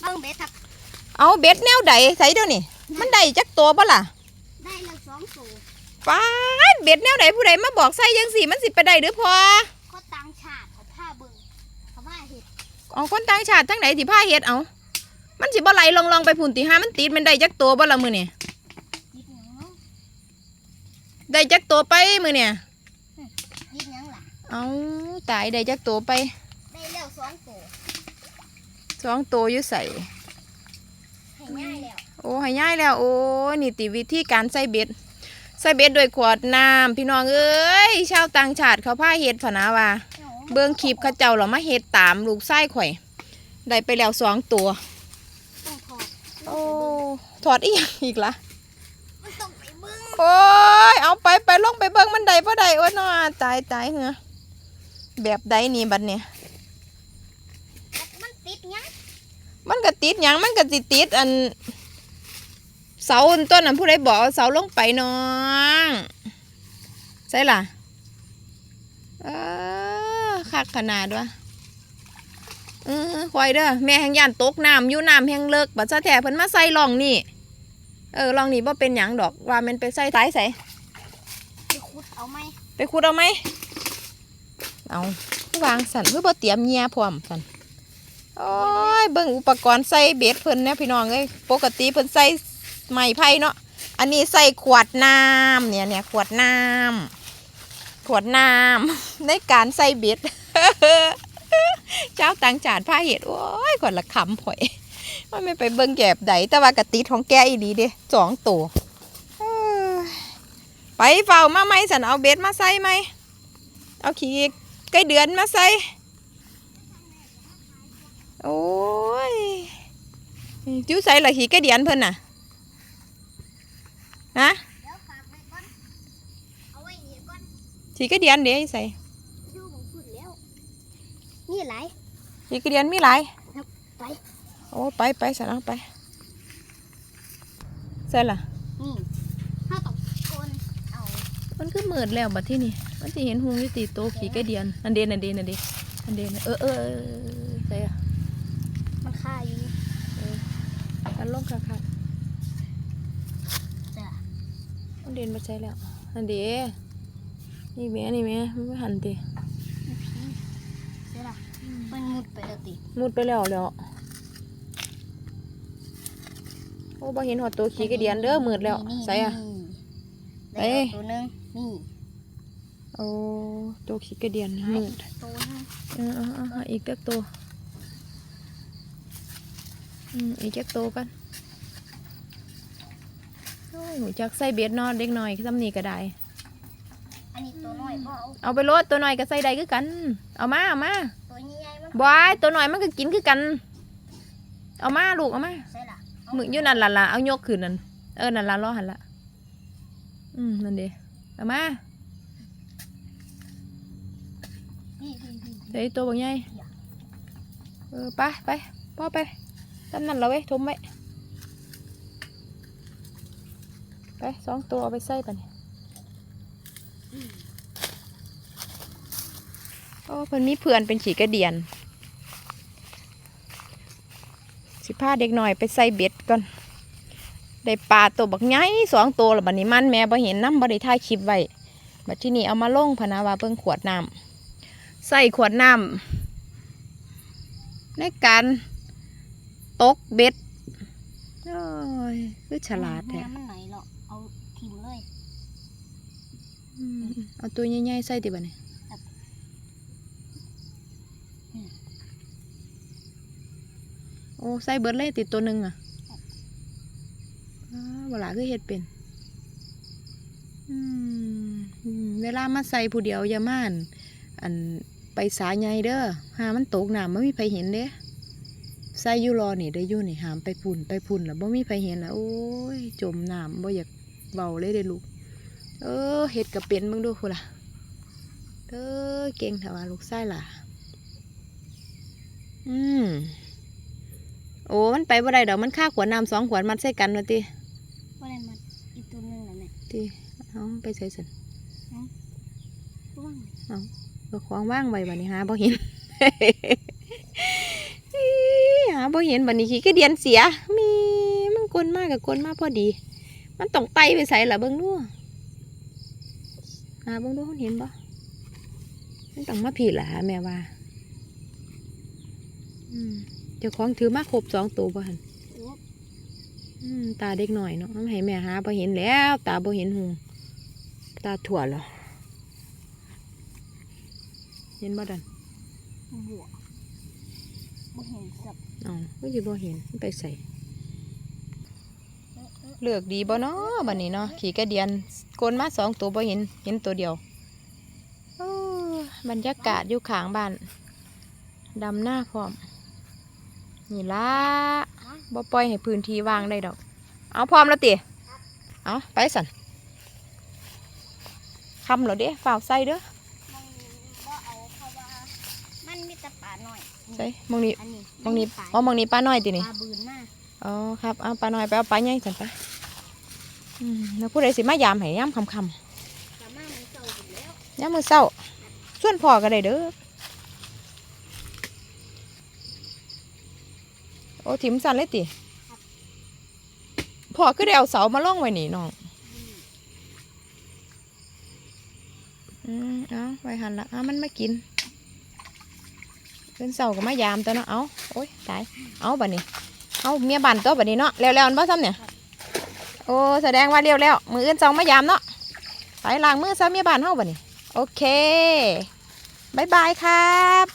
เบิ่งเบ็ดครับ เอาเบ็ดแนวใดใส่เดี๋ยวนี้มันได้จักตัวบ่ล่ะ ได้แล้วสองตัวป้าดเบ็ดแนวใดผู้ใดมาบอกใส่ยังสี่มันสิไปได้หรือพอก็ตังชาติเขาผ้าเบิ่งเขาผ้าเห็ดเอาคนต่างชาติทั้งไหนที่พาเฮ็ดเอา มันสิบ่ไหลลองๆไปพุ่นติหามันติดมันได้จักตัวบ่ล่ะมื้อนี่ยิบหยังเนาะได้จักตัวไปมื้อเนี่ยยิบหยังล่ะ เอาตายได้จักตัวไป ได้แล้วสองตัว สองตัวอยู่ใส่ให้ง่ายแล้วโอ้ให้ย่ายแล้ว โอ้นี่ติวิธีการใส่เบ็ด ใส่เบ็ดด้วยขวดน้ำพี่น้องเอ้ยชาวต่างชาติเขาพาเฮ็ดพะนะว่าเบิ่งคลิปเขาเจ้าเรามาเฮ็ดตามลูกไส้ข่อย ได้ไปแล้วสองตัวต้องถอดโอ้ถอดอีหยังอีกละมันต้องไปเบิ่งโอ้ยเอาไปไปลงไปเบิ่งมันได้บ่ได้โอ้ยน้อตายตายเหรอแบบใดนี่บัดเนี่ย มันติดหยัง มันก็ติดหยังมันก็สิติดอัน เสาอันต้นนั้นผู้ใดบอกเอาเสาลงไปน้องใช่ล่ะเออคักขนาดวะเออคอยเด้อแม่แห่งย่านตกน้ำอยู่น้ำแห่งเลิกบัดซะแท้เพิ่นมาใส่ร่องนี่ เออร่องนี่บ่เป็นหยังดอกว่ามันไปใส่ท้ายใส่ไปขุดเอาไหมไปขุดเอาไหมเอาวางสันเพื่อบ่เตรียมเงียพร้อมสัน โอ้ยเบิ่งอุปกรณ์ใส่เบ็ดเพิ่นเนี่ยพี่น้องเอ้ยปกติเพิ่นใส่ไม้ไผ่เนาะอันนี้ใส่ขวดน้ำเนี่ยเนี่ยขวดน้ำขวดน้ำในการใส่เบ็ดเจ้าต่างจาดผ้าเห็ดโอ้ยขวดละคำผอยมันไม่ไปเบิ่งแกบใดแต่ว่ากะติของแกอีดีเด้สองตัวไปเฝ้ามาไหมสันเอาเบ็ดมาใส่ไหมเอาขี้ไก่เดือนมาใส่ โอ้ยจิ้วใส่ละขี้ไก่เดือนเพิ่นน่ะฮะเดี๋ยวฝากไว้ก่อนเอาไว้นี่ก่อนขี้ไก่เดือนเดี๋ยวใส่ดูของคุณแล้วนี่หลายขี้ไก่เดือนมีหลายไปโอ้ไปไปสันเอาไปใส่ละนี่ถ้าต้องโกนเอามันก็มืดแล้วบัดที่นี่มันจะเห็นหงอยุติโตขี้ไก่เดือนอันเดนอันเดนอันเดนอันเดนเออเออเออเออใส่อะ มันคาอยู่ อั นลงค่ะค่ะจ้ะอันเดนมาใช้แล้วอันเดนี่แม่นี่แม่มันไม่หันติเสียละมันมุดไปแล้วติมุดไปแล้วแล้วโอ้บ่เห็นหอดตัวขี้กระเดียนเด้อมืดแล้วนี่ใส่อะนี่เอ้ได้ยแล้วตัวหนึงนี่โอ้ตัวขี้กระเดียนมืดตัวหนึงเออเอาเอาเอาอีกจักตัว อืมอีกจักตัวกันโอ้ยหูจักใส่เบ็ดเนอนเด็กน้อยซ้ำนี่ก็ได้ อันนี้ตัวน้อยบ่เอาเอาไปโลดตัวน้อยก็ใส่ได้คือกัน เอามาเอามาตัวใหญ่ๆมันบอยตัวน้อยมันก็กินคือกัน เอามาลูกเอามาใส่ละเอามืออยู่นั่นล่ะล่ะเอายกขึ้นนั่นเออนั่นล่ะรอหันละอืมนั่นเดีเอามานี่นี่นี่ใส่ตัวบางใหญ่เออไปไปพ่อไป ตำนั่นเราไว้ยทุ่มไว้ไปสองตัวเอาไปใส่ปะเนี่ยโอ้เพิ่นมีเพื่อนเป็นขี่กระเดียน สิพาเด็กหน่อยไปใส่เบ็ดก่อน ได้ปลาตัวบักใหญ่สองตัวแล้วบัดนี้มันแม่บ่เห็นน้ำบ่ได้ถ่ายคลิปไว้บัดที่นี่เอามาลงพนะว่าเบิ่งขวดน้ำใส่ขวดน้ำในการ ตกเบ็ดโอ้ยคือฉลาดแท้น้ำมันไหนหรอกเอาทิมเลยอืมเอาตัวใหญ่ๆใส่ติบัดนี้ครับอืมโอ้ใส่เบิดเลยติดตัวหนึ่งอะอ้าวเวลาคือเฮ็ดเป็นอืมอืมเวลามาใส่ผู้เดียวอย่าม่าน อันไปสายใหญ่เด้อหามันตกน้ำไม่มีใครเห็นเด้ใส่อยู่รอนี่ได้อยู่นี่หามไปพุ่นไปพุ่นแล้วบ่มีใครเห็นแล้วโอ้ยจมน้ำบ่อยากเบาเลยเด้ลูก เออเฮ็ดกับเป็นมึงดูคุณล่ะเด้อเก่งถ้าว่าลูกไส้ล่ะ อืมโอ้มันไปบ่ได้ดอกมันค่าขวดน้ำสองขวดมัดใส่กันวะติว่าอะไรมันอีกตัวหนึงน่ะแม่ติเอาไปใส่สันว่างก็ควางว่างไว้บัดนี้หาบ่เห็นอี หาบ่เห็นบัดนี้ขี้ก็เดียนเสียมีมันกลนมากกับกลนมากพอดี มันต้องไตไปใส่ละเบิ่งดูหาเบิ่งดูเห็นบ่มันต้องมาผิดล่ะแม่ว่าเจ้าของถือมาครบสองตัวบ่หันตาเด็กหน่อยเนาะให้แม่หาบ่เห็นแล้ว ตาบ่เห็นหูตาถั่วเหรอเห็นบ่ดันบวบ่เห็นสับ อ๋อก็อยู่บ่เห็นมันไปใส่เออเออเลือกดีบ่เนาะบัดนี้เนาะขี่กระเดียนโกนมาสองตัวบ่เห็นเห็นตัวเดียวโอ้บรรยากาศอยู่ข้างบ้านดำหน้าพร้อม นี่ละบ่ปล่อยให้พื้นที่ว่างได้ดอก เอาพร้อมแล้วติเอาไปสันคำเหรอเด้ฝ่าวใส่เด้อ มันบ่เอาเพราะว่ามันมี แต่ปลาหน่อยใส่มองนี้อันนี้มองนี้ปลาอ๋อมองนี้ป้าน้อยติปนี่ลาบืนมากอ๋อครับเอาปลาน้อยไปเอาปลาใหญ่สันไปอืมแล้วผู้ใดสิมายามให้ยามคำคำสามารถมันเก่าอยู่แล้วยามมือเศร้าส่วนพ่อก็ได้เด้อโอ้ถิมสันเลยติพ่อคือได้เอาเสามาล่องไว้นี่น้องอืมเอาไว้หันละเอามันมากิน เป็นเสาก็มายามตัวเนาะ เอาโอ้ยตาย เอาบัดนี้ เอาเมียบันตัวบัดนี้เนาะแล้วแล้วอันบ่ซ้ำเนี่ย โอ้แสดงว่าเลี้ยวแล้ว มืออื่นเสามายามเนาะ ไปล้างมือซะเมียบันเฮาบัดนี้ โอเคบายบายครับ